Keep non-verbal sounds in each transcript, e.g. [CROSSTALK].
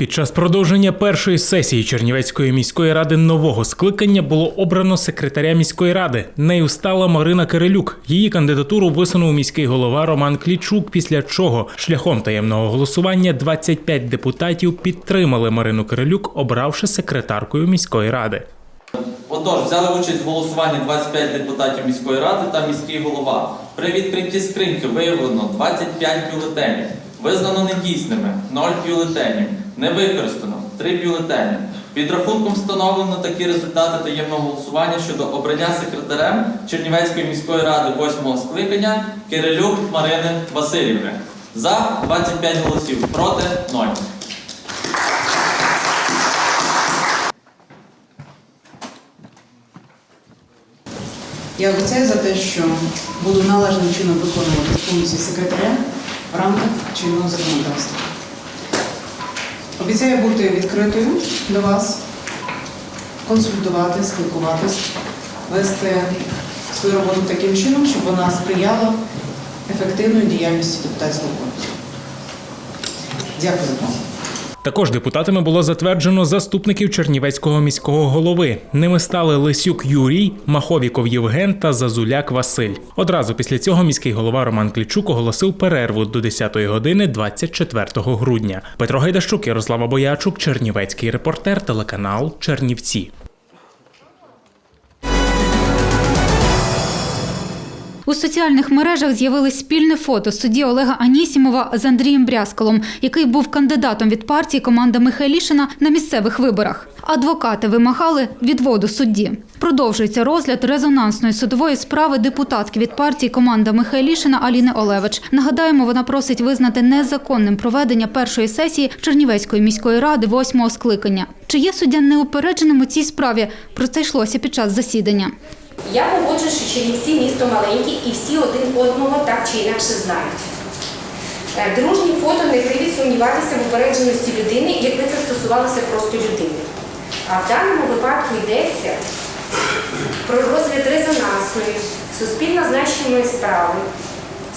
Під час продовження першої сесії Чернівецької міської ради нового скликання було обрано секретаря міської ради. Нею стала Марина Кирилюк. Її кандидатуру висунув міський голова Роман Клічук. Після чого шляхом таємного голосування 25 депутатів підтримали Марину Кирилюк, обравши секретаркою міської ради. Отож, взяли участь в голосуванні 25 депутатів міської ради та міський голова. При відкритті скриньки виявлено 25 бюлетенів. Визнано недійсними 0 бюлетенів. Не використано 3 бюлетені. Під рахунком встановлено такі результати таємного голосування щодо обрання секретарем Чернівецької міської ради 8 скликання Кирилюк Марини Васильівни. За 25 голосів, проти 0. Я обіцяю за те, що буду належним чином виконувати функції секретаря в рамках чинного законодавства. Обіцяю бути відкритою до вас, консультувати, спілкуватись, вести свою роботу таким чином, щоб вона сприяла ефективної діяльності депутатського корпусу. Дякую увагу. Також депутатами було затверджено заступників Чернівецького міського голови. Ними стали Лисюк Юрій, Маховіков Євген та Зазуляк Василь. Одразу після цього міський голова Роман Клічук оголосив перерву до 10-ї години 24 грудня. Петро Гайдащук, Ярослава Боячук, Чернівецький репортер, телеканал Чернівці. У соціальних мережах з'явилось спільне фото судді Олега Анісімова з Андрієм Брязкалом, який був кандидатом від партії команда Михайлішина на місцевих виборах. Адвокати вимагали відводу судді. Продовжується розгляд резонансної судової справи депутатки від партії команда Михайлішина Аліни Олевич. Нагадаємо, вона просить визнати незаконним проведення першої сесії Чернівецької міської ради восьмого скликання. Чи є суддя неупередженим у цій справі? Про це йшлося під час засідання. Я погоджую, що Чернівці місто маленькі і всі один одного так чи інакше знають. Е, Дружні фото не привід сумніватися в упередженості людини, якби це стосувалося просто людини. А в даному випадку йдеться про розгляд резонансної, суспільно значимої справи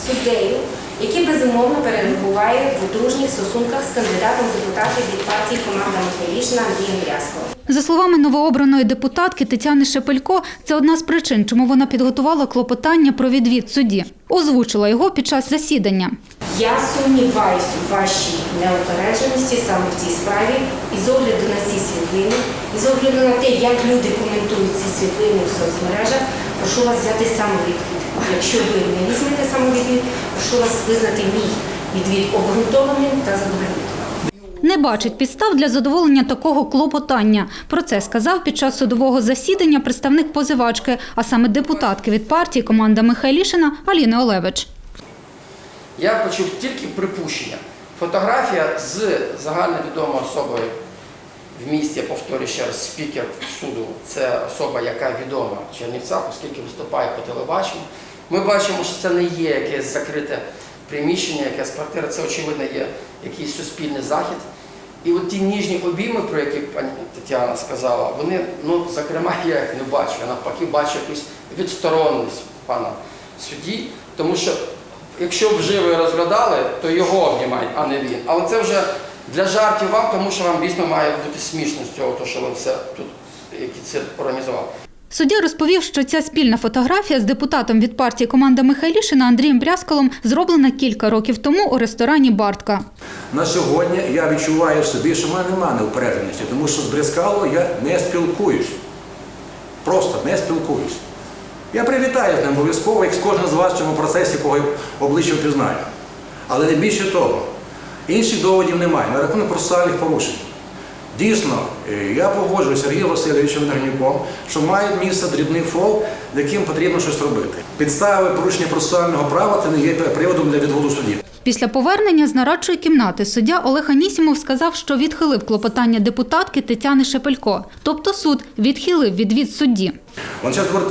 суддею, який безумовно перебуває в дружніх стосунках з кандидатом в депутати від партії команда Михайлішина Андрієм Рязковим. За словами новообраної депутатки Тетяни Шепелько, це одна з причин, чому вона підготувала клопотання про відвід судді. Озвучила його під час засідання. Я сумніваюся у вашій неупередженості саме в цій справі, і з огляду на ці світлини, і з огляду на те, як люди коментують ці світлини в соцмережах, прошу вас взяти самовідвід. Якщо ви не візьмете самовідвід, прошу вас визнати мій відвід обґрунтованим та задовольнитим. Не бачить підстав для задоволення такого клопотання. Про це сказав під час судового засідання представник позивачки, а саме депутатки від партії команда Михайлішина Аліни Олевич. Я почув тільки припущення. Фотографія з загальновідомою особою в місті, я повторюю ще раз, спікер суду це особа, яка відома в Чернівцях, оскільки виступає по телебаченню. Ми бачимо, що це не є якесь закрите приміщення, якась квартира, це очевидно є якийсь суспільний захід. І от ті ніжні обійми, про які пані Тетяна сказала, вони, ну, зокрема, [LAUGHS] я їх не бачу. Я навпаки бачу якусь відстороненість пана судді, тому що якщо вживе розглядали, то його обнімають, а не він. Але це вже для жартів вам, тому що вам дійсно має бути смішно з цього, то, що ви все тут який цирк організували. Суддя розповів, що ця спільна фотографія з депутатом від партії команда Михайлішина Андрієм Брязкалом зроблена кілька років тому у ресторані Бартка. На сьогодні я відчуваю собі, що в мене немає неупередженості, тому що з Брескало я не спілкуюсь. Просто не спілкуюсь. Я привітаю з ним обов'язково, як з кожним з вас в цьому процесі, кого я обличчя впізнаю. Але не більше того, інших доводів немає на рахунок процесуальних порушень. Дійсно, е, я погоджуюся Сергієм Васильовичем Дернюком, що має місце дрібний фол, яким потрібно щось робити. Підстави порушення процесуального права це не є приводом для відводу судді. Після повернення з нарадчої кімнати суддя Олег Анісімов сказав, що відхилив клопотання депутатки Тетяни Шепелько. Тобто суд відхилив відвід судді.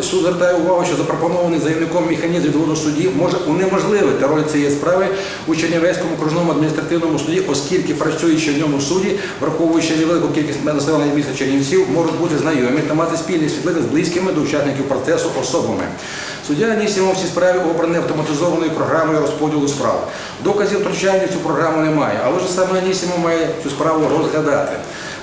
Суд звертає увагу, що запропонований заявником механізм відводу судів може унеможливити роль цієї справи у Чернівецькому окружному адміністративному суді, оскільки працюючи в ньому суді, враховуючи невелику кількість населених міста Чернівців, можуть бути знайомі та мати спільні світлини з близькими до учасників процесу особами. Суддя Анісімов цій справі обраний автоматизованою програмою розподілу справ. Доказів втручання в цю програму немає, але ж саме Анісімов має цю справу розглядати.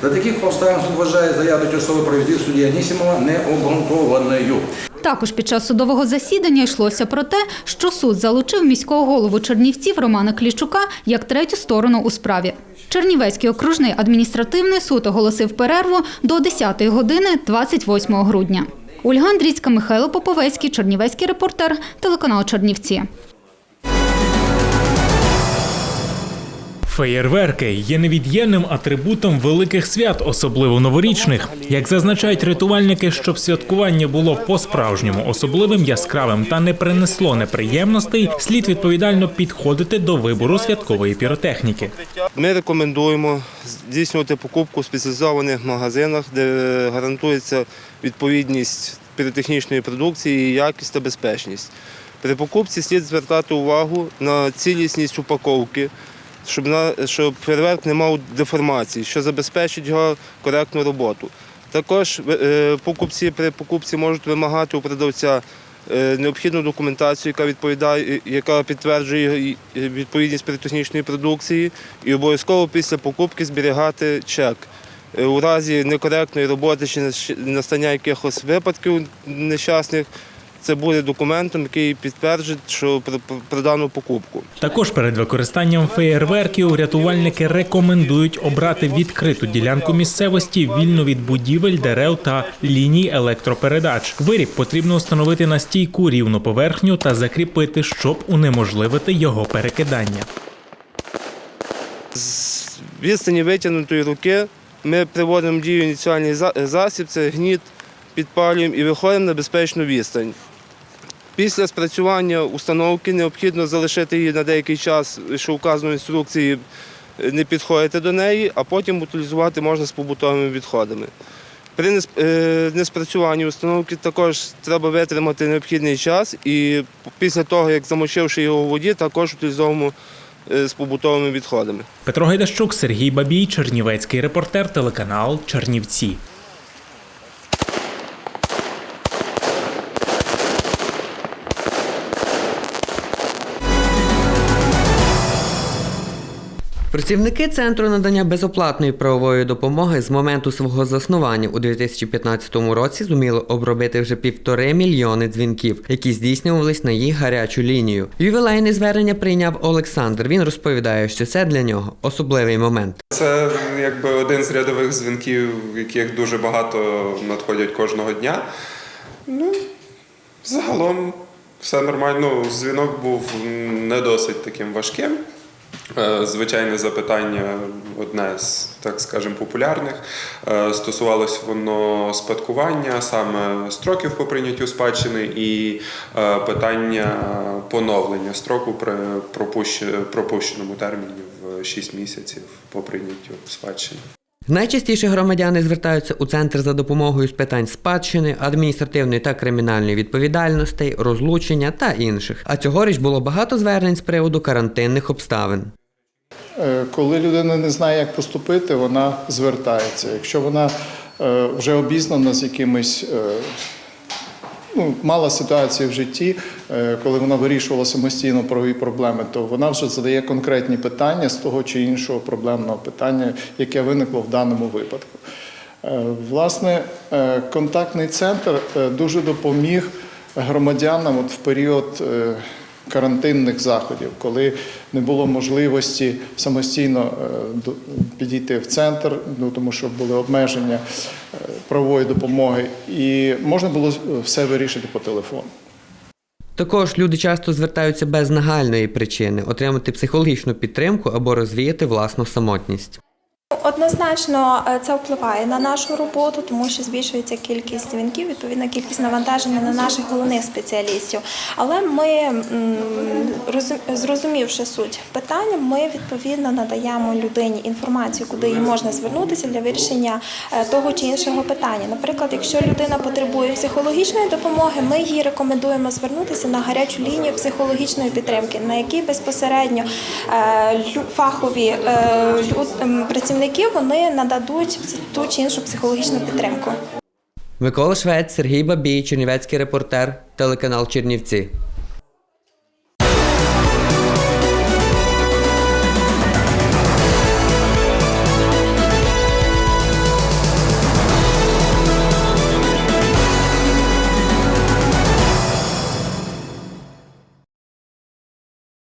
За таких обставин суд вважає заяву до особи про відвід судді Анісімова необґрунтованою. Також під час судового засідання йшлося про те, що суд залучив міського голову Чернівців Романа Клічука як третю сторону у справі. Чернівецький окружний адміністративний суд оголосив перерву до 10 години 28 грудня. Ольга Андрійська, Михайло Поповецький, Чернівецький репортер, телеканал Чернівці. Феєрверки є невід'ємним атрибутом великих свят, особливо новорічних. Як зазначають рятувальники, щоб святкування було по-справжньому особливим, яскравим та не принесло неприємностей, слід відповідально підходити до вибору святкової піротехніки. Ми рекомендуємо здійснювати покупку в спеціалізованих магазинах, де гарантується відповідність піротехнічної продукції, якість та безпечність. При покупці слід звертати увагу на цілісність упаковки, щоб, на, щоб фейерверк не мав деформацій, що забезпечить його коректну роботу. Також е, покупці при покупці можуть вимагати у продавця е, необхідну документацію, яка відповідає, яка підтверджує е, відповідність піротехнічної продукції, і обов'язково після покупки зберігати чек. Е, У разі некоректної роботи чи настання якихось випадків нещасних, це буде документом, який підтверджить, що про, дану покупку. Також перед використанням феєрверків рятувальники рекомендують обрати відкриту ділянку місцевості вільну від будівель, дерев та ліній електропередач. Виріб потрібно встановити на стійку рівну поверхню та закріпити, щоб унеможливити його перекидання. З відстані витягнутої руки ми приводимо дію ініціальний за- засіб, це гніт, підпалюємо і виходимо на безпечну відстань. Після спрацювання установки необхідно залишити її на деякий час, що вказано в інструкції, не підходити до неї, а потім утилізувати можна з побутовими відходами. При е, неспрацюванні установки також треба витримати необхідний час і після того, як замочивши його у воді, також утилізовуємо е, з побутовими відходами. Петро Гайдащук, Сергій Бабій, Чернівецький репортер, телеканал Чернівці. Працівники центру надання безоплатної правової допомоги з моменту свого заснування у 2015 році зуміли обробити вже півтори мільйони дзвінків, які здійснювались на їх гарячу лінію. Ювілейне звернення прийняв Олександр. Він розповідає, що це для нього особливий момент. Це якби один з рядових дзвінків, яких дуже багато надходять кожного дня. Ну, загалом все нормально. Ну, Дзвінок був не досить таким важким. Е, Звичайне запитання одне з, так скажемо, популярних. Е, Стосувалось воно спадкування, саме строків по прийняттю спадщини і е, питання поновлення строку при пропущеному терміні в 6 місяців по прийняттю спадщини. Найчастіше громадяни звертаються у центр за допомогою з питань спадщини, адміністративної та кримінальної відповідальності, розлучення та інших. А цьогоріч було багато звернень з приводу карантинних обставин. Е, Коли людина не знає, як поступити, вона звертається. Якщо вона е, вже обізнана з якимись, е, ну, мала ситуації в житті, е, коли вона вирішувала самостійно правові проблеми, то вона вже задає конкретні питання з того чи іншого проблемного питання, яке виникло в даному випадку. Е, Власне, е, контактний центр дуже допоміг громадянам от в період карантинних заходів, коли не було можливості самостійно е, підійти в центр, ну тому що були обмеження е, правової допомоги, і можна було все вирішити по телефону. Також люди часто звертаються без нагальної причини отримати психологічну підтримку або розвіяти власну самотність. Однозначно е, це впливає на нашу роботу, тому що збільшується кількість дзвінків, відповідно кількість навантаження на наших головних спеціалістів. Але ми, зрозумівши суть питання, ми відповідно надаємо людині інформацію, куди їй можна звернутися для вирішення е, того чи іншого питання. Наприклад, якщо людина потребує психологічної допомоги, ми їй рекомендуємо звернутися на гарячу лінію психологічної підтримки, на якій безпосередньо е, фахові е, ем, вони нададуть ту чи іншу психологічну підтримку. Микола Швець, Сергій Бабій, Чернівецький репортер, телеканал Чернівці.